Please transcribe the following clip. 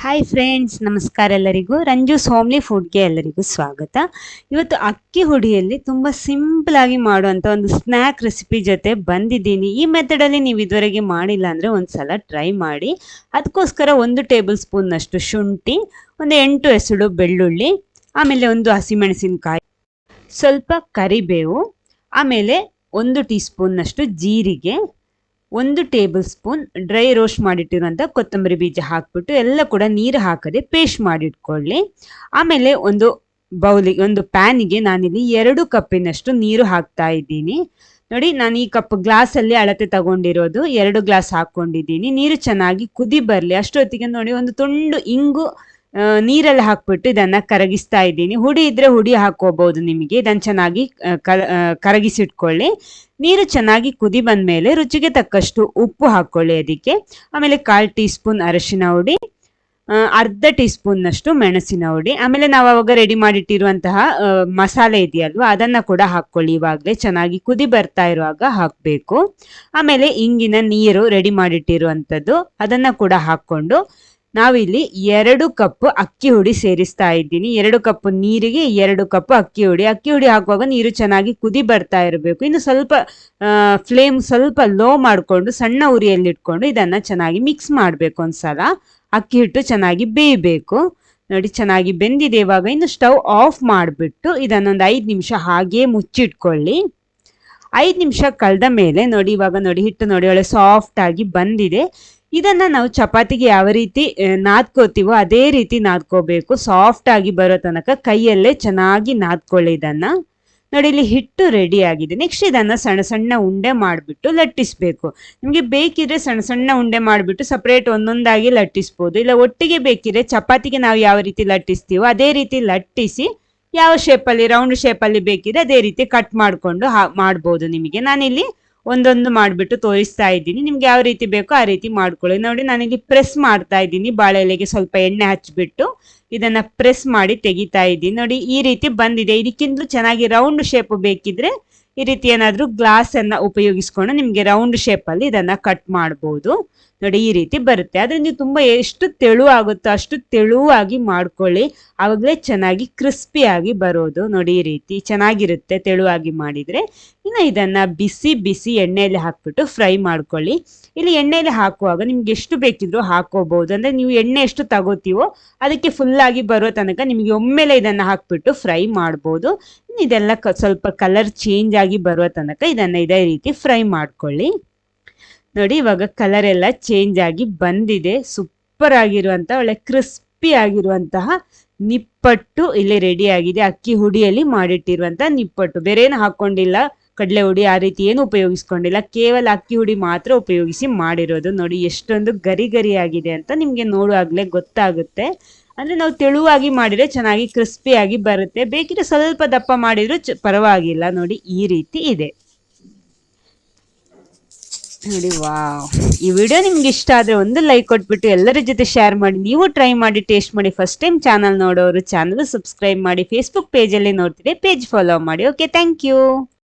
Hi friends ನಮಸ್ಕಾರ ಎಲ್ಲರಿಗೂ. ರಂಜೂಸ್ homely ಫುಡ್ಗೆ ಎಲ್ಲರಿಗೂ ಸ್ವಾಗತ. ಇವತ್ತು ಅಕ್ಕಿ ಹುಡಿಯಲ್ಲಿ ತುಂಬ ಸಿಂಪಲ್ ಆಗಿ ಮಾಡುವಂಥ ಒಂದು ಸ್ನ್ಯಾಕ್ ರೆಸಿಪಿ ಜೊತೆ ಬಂದಿದ್ದೀನಿ. ಈ ಮೆಥಡಲ್ಲಿ ನೀವು ಇದುವರೆಗೆ ಮಾಡಿಲ್ಲ ಅಂದರೆ ಒಂದು ಸಲ ಟ್ರೈ ಮಾಡಿ. ಅದಕ್ಕೋಸ್ಕರ ಒಂದು ಟೇಬಲ್ ಸ್ಪೂನ್ನಷ್ಟು ಶುಂಠಿ, ಒಂದು ಎಂಟು ಎಸಳು ಬೆಳ್ಳುಳ್ಳಿ, ಆಮೇಲೆ ಒಂದು ಹಸಿಮೆಣಸಿನಕಾಯಿ, ಸ್ವಲ್ಪ ಕರಿಬೇವು, ಆಮೇಲೆ ಒಂದು ಟೀ ಸ್ಪೂನ್ನಷ್ಟು ಜೀರಿಗೆ ಒಂದು ಟೇಬಲ್ ಸ್ಪೂನ್ ಡ್ರೈ ರೋಸ್ಟ್ ಮಾಡಿಟ್ಟಿರುವಂಥ ಕೊತ್ತಂಬರಿ ಬೀಜ ಹಾಕ್ಬಿಟ್ಟು ಎಲ್ಲ ಕೂಡ ನೀರು ಹಾಕದೆ ಪೇಸ್ಟ್ ಮಾಡಿಟ್ಕೊಳ್ಳಿ. ಆಮೇಲೆ ಒಂದು ಬೌಲಿಗೆ ಒಂದು ಪ್ಯಾನಿಗೆ ನಾನಿಲ್ಲಿ ಎರಡು ಕಪ್ಪಿನಷ್ಟು ನೀರು ಹಾಕ್ತಾ ಇದ್ದೀನಿ. ನೋಡಿ, ನಾನು ಈ ಕಪ್ ಗ್ಲಾಸಲ್ಲಿ ಅಳತೆ ತಗೊಂಡಿರೋದು ಎರಡು ಗ್ಲಾಸ್ ಹಾಕ್ಕೊಂಡಿದ್ದೀನಿ. ನೀರು ಚೆನ್ನಾಗಿ ಕುದಿ ಬರಲಿ. ಅಷ್ಟೊತ್ತಿಗೆ ನೋಡಿ, ಒಂದು ತುಂಡು ಇಂಗು ನೀರಲ್ಲಿ ಹಾಕ್ಬಿಟ್ಟು ಇದನ್ನ ಕರಗಿಸ್ತಾ ಇದ್ದೀನಿ. ಹುಡಿ ಇದ್ರೆ ಹುಡಿ ಹಾಕೋಬಹುದು ನಿಮಗೆ. ಇದನ್ನು ಚೆನ್ನಾಗಿ ಕರಗಿಸಿಟ್ಕೊಳ್ಳಿ. ನೀರು ಚೆನ್ನಾಗಿ ಕುದಿ ಬಂದ ಮೇಲೆ ರುಚಿಗೆ ತಕ್ಕಷ್ಟು ಉಪ್ಪು ಹಾಕ್ಕೊಳ್ಳಿ ಅದಕ್ಕೆ. ಆಮೇಲೆ ಕಾಲು ಟೀ ಸ್ಪೂನ್ ಅರಶಿನ ಹುಡಿ ಅರ್ಧ ಟೀ ಸ್ಪೂನ್ನಷ್ಟು ಮೆಣಸಿನ ಹುಡಿ. ಆಮೇಲೆ ನಾವು ಅವಾಗ ರೆಡಿ ಮಾಡಿಟ್ಟಿರುವಂತಹ ಮಸಾಲೆ ಇದೆಯಲ್ವಾ, ಅದನ್ನು ಕೂಡ ಹಾಕ್ಕೊಳ್ಳಿ ಇವಾಗಲೇ. ಚೆನ್ನಾಗಿ ಕುದಿ ಬರ್ತಾ ಇರುವಾಗ ಹಾಕಬೇಕು. ಆಮೇಲೆ ಇಂಗಿನ ನೀರು ರೆಡಿ ಮಾಡಿಟ್ಟಿರುವಂಥದ್ದು, ಅದನ್ನು ಕೂಡ ಹಾಕ್ಕೊಂಡು ನಾವಿಲ್ಲಿ ಎರಡು ಕಪ್ ಅಕ್ಕಿ ಹುಡಿ ಸೇರಿಸ್ತಾ ಇದ್ದೀನಿ. ಎರಡು ಕಪ್ ನೀರಿಗೆ, ಎರಡು ಕಪ್ ಅಕ್ಕಿ ಹುಡಿ. ಅಕ್ಕಿ ಹುಡಿ ಹಾಕುವಾಗ ನೀರು ಚೆನ್ನಾಗಿ ಕುದಿ ಬರ್ತಾ ಇರಬೇಕು. ಇನ್ನು ಸ್ವಲ್ಪ ಫ್ಲೇಮ್ ಸ್ವಲ್ಪ ಲೋ ಮಾಡಿಕೊಂಡು ಸಣ್ಣ ಉರಿಯಲ್ಲಿ ಇಟ್ಕೊಂಡು ಇದನ್ನ ಚೆನ್ನಾಗಿ ಮಿಕ್ಸ್ ಮಾಡಬೇಕು ಒಂದ್ಸಲ. ಅಕ್ಕಿ ಹಿಟ್ಟು ಚೆನ್ನಾಗಿ ಬೇಯಬೇಕು. ನೋಡಿ, ಚೆನ್ನಾಗಿ ಬೆಂದಿದೆ ಇವಾಗ. ಇನ್ನು ಸ್ಟವ್ ಆಫ್ ಮಾಡಿಬಿಟ್ಟು ಇದನ್ನೊಂದು ಐದು ನಿಮಿಷ ಹಾಗೇ ಮುಚ್ಚಿಟ್ಕೊಳ್ಳಿ. ಐದು ನಿಮಿಷ ಕಳೆದ ಮೇಲೆ ನೋಡಿ, ಇವಾಗ ನೋಡಿ, ಹಿಟ್ಟು ನೋಡಿ, ಒಳ್ಳೆ ಸಾಫ್ಟ್ ಆಗಿ ಬಂದಿದೆ. ಇದನ್ನ ನಾವು ಚಪಾತಿಗೆ ಯಾವ ರೀತಿ ನಾದ್ಕೋತೀವೋ ಅದೇ ರೀತಿ ನಾದ್ಕೋಬೇಕು. ಸಾಫ್ಟ್ ಆಗಿ ಬರೋ ತನಕ ಕೈಯಲ್ಲೇ ಚೆನ್ನಾಗಿ ನಾದ್ಕೊಳ್ಳಿ ಇದನ್ನ. ನೋಡಿ, ಇಲ್ಲಿ ಹಿಟ್ಟು ರೆಡಿ ಆಗಿದೆ. ನೆಕ್ಸ್ಟ್ ಇದನ್ನ ಸಣ್ಣ ಸಣ್ಣ ಉಂಡೆ ಮಾಡಿಬಿಟ್ಟು ಲಟ್ಟಿಸ್ಬೇಕು. ನಿಮಗೆ ಬೇಕಿದ್ರೆ ಸಣ್ಣ ಸಣ್ಣ ಉಂಡೆ ಮಾಡಿಬಿಟ್ಟು ಸಪ್ರೇಟ್ ಒಂದೊಂದಾಗಿ ಲಟ್ಟಿಸ್ಬೋದು. ಇಲ್ಲ, ಒಟ್ಟಿಗೆ ಬೇಕಿದ್ರೆ ಚಪಾತಿಗೆ ನಾವು ಯಾವ ರೀತಿ ಲಟ್ಟಿಸ್ತೀವೋ ಅದೇ ರೀತಿ ಲಟ್ಟಿಸಿ, ಯಾವ ಶೇಪಲ್ಲಿ ರೌಂಡ್ ಶೇಪಲ್ಲಿ ಬೇಕಿದ್ರೆ ಅದೇ ರೀತಿ ಕಟ್ ಮಾಡಿಕೊಂಡು ಹಾ, ಮಾಡ್ಬೋದು ನಿಮಗೆ. ನಾನಿಲ್ಲಿ ಒಂದೊಂದು ಮಾಡಿಬಿಟ್ಟು ತೋರಿಸ್ತಾ ಇದ್ದೀನಿ. ನಿಮ್ಗೆ ಯಾವ ರೀತಿ ಬೇಕೋ ಆ ರೀತಿ ಮಾಡ್ಕೊಳ್ಳಿ. ನೋಡಿ, ನಾನಿಲ್ಲಿ ಪ್ರೆಸ್ ಮಾಡ್ತಾ ಇದ್ದೀನಿ. ಬಾಳೆ ಎಲೆಗೆ ಸ್ವಲ್ಪ ಎಣ್ಣೆ ಹಚ್ಚಿಬಿಟ್ಟು ಇದನ್ನ ಪ್ರೆಸ್ ಮಾಡಿ ತೆಗಿತಾ ಇದ್ದೀನಿ. ನೋಡಿ, ಈ ರೀತಿ ಬಂದಿದೆ. ಇದಕ್ಕಿಂತಲೂ ಚೆನ್ನಾಗಿ ರೌಂಡ್ ಶೇಪ್ ಬೇಕಿದ್ರೆ ಈ ರೀತಿ ಏನಾದರೂ ಗ್ಲಾಸ್ ಅನ್ನ ಉಪಯೋಗಿಸ್ಕೊಂಡು ನಿಮಗೆ ರೌಂಡ್ ಅಲ್ಲಿ ಇದನ್ನ ಕಟ್ ಮಾಡ್ಬೋದು. ನೋಡಿ, ಈ ರೀತಿ ಬರುತ್ತೆ. ಆದ್ರೆ ನೀವು ತುಂಬಾ ಎಷ್ಟು ತೆಳು ಆಗುತ್ತೋ ಅಷ್ಟು ತೆಳುವಾಗಿ ಮಾಡ್ಕೊಳ್ಳಿ. ಆವಾಗಲೇ ಚೆನ್ನಾಗಿ ಕ್ರಿಸ್ಪಿಯಾಗಿ ಬರೋದು. ನೋಡಿ, ಈ ರೀತಿ ಚೆನ್ನಾಗಿರುತ್ತೆ ತೆಳುವಾಗಿ ಮಾಡಿದ್ರೆ. ಇನ್ನು ಇದನ್ನ ಬಿಸಿ ಬಿಸಿ ಎಣ್ಣೆಯಲ್ಲಿ ಹಾಕ್ಬಿಟ್ಟು ಫ್ರೈ ಮಾಡ್ಕೊಳ್ಳಿ. ಇಲ್ಲಿ ಎಣ್ಣೆಯಲ್ಲಿ ಹಾಕುವಾಗ ನಿಮ್ಗೆ ಎಷ್ಟು ಬೇಕಿದ್ರು ಹಾಕೋಬಹುದು ಅಂದ್ರೆ ನೀವು ಎಣ್ಣೆ ಎಷ್ಟು ತಗೋತೀವೋ ಅದಕ್ಕೆ ಫುಲ್ ಆಗಿ ಬರೋ ತನಕ ನಿಮಗೆ ಒಮ್ಮೆಲೆ ಇದನ್ನ ಹಾಕ್ಬಿಟ್ಟು ಫ್ರೈ ಮಾಡ್ಬೋದು. ಇದೆಲ್ಲ ಸ್ವಲ್ಪ ಕಲರ್ ಚೇಂಜ್ ಆಗಿ ಬರುವ ತನಕ ಇದನ್ನು ಇದೇ ರೀತಿ ಫ್ರೈ ಮಾಡ್ಕೊಳ್ಳಿ. ನೋಡಿ ಇವಾಗ ಕಲರ್ ಎಲ್ಲ ಚೇಂಜ್ ಆಗಿ ಬಂದಿದೆ. ಸೂಪರ್ ಆಗಿರುವಂಥ ಒಳ್ಳೆ ಕ್ರಿಸ್ಪಿ ಆಗಿರುವಂತಹ ನಿಪ್ಪಟ್ಟು ಇಲ್ಲಿ ರೆಡಿ ಆಗಿದೆ. ಅಕ್ಕಿ ಹುಡಿಯಲ್ಲಿ ಮಾಡಿಟ್ಟಿರುವಂಥ ನಿಪ್ಪಟ್ಟು. ಬೇರೆ ಏನು ಹಾಕೊಂಡಿಲ್ಲ. ಕಡಲೆ ಹುಡಿ ಆ ರೀತಿ ಏನು ಉಪಯೋಗಿಸ್ಕೊಂಡಿಲ್ಲ. ಕೇವಲ ಅಕ್ಕಿ ಹುಡಿ ಮಾತ್ರ ಉಪಯೋಗಿಸಿ ಮಾಡಿರೋದು. ನೋಡಿ ಎಷ್ಟೊಂದು ಗರಿ ಗರಿ ಅಂತ ನಿಮಗೆ ನೋಡುವಾಗಲೇ ಗೊತ್ತಾಗುತ್ತೆ. ಅಂದ್ರೆ ನಾವು ತೆಳುವಾಗಿ ಮಾಡಿದರೆ ಚೆನ್ನಾಗಿ ಕ್ರಿಸ್ಪಿಯಾಗಿ ಬರುತ್ತೆ. ಬೇಕಿದ್ರೆ ಸ್ವಲ್ಪ ದಪ್ಪ ಮಾಡಿದರೂ ಚ- ಪರವಾಗಿಲ್ಲ. ನೋಡಿ, ಈ ರೀತಿ ಇದೆ. ನೋಡಿ ವಾ ಈ ವಿಡಿಯೋ ನಿಮ್ಗೆ ಇಷ್ಟ ಆದರೆ ಒಂದು ಲೈಕ್ ಕೊಟ್ಬಿಟ್ಟು ಎಲ್ಲರ ಜೊತೆ ಶೇರ್ ಮಾಡಿ. ನೀವು ಟ್ರೈ ಮಾಡಿ ಟೇಸ್ಟ್ ಮಾಡಿ. ಫಸ್ಟ್ ಟೈಮ್ ಚಾನಲ್ ನೋಡೋರು ಚಾನಲ್ ಸಬ್ಸ್ಕ್ರೈಬ್ ಮಾಡಿ ಫೇಸ್ಬುಕ್ ಪೇಜಲ್ಲಿ ನೋಡ್ತಿದ್ರೆ ಪೇಜ್ ಫಾಲೋ ಮಾಡಿ. Okay thank you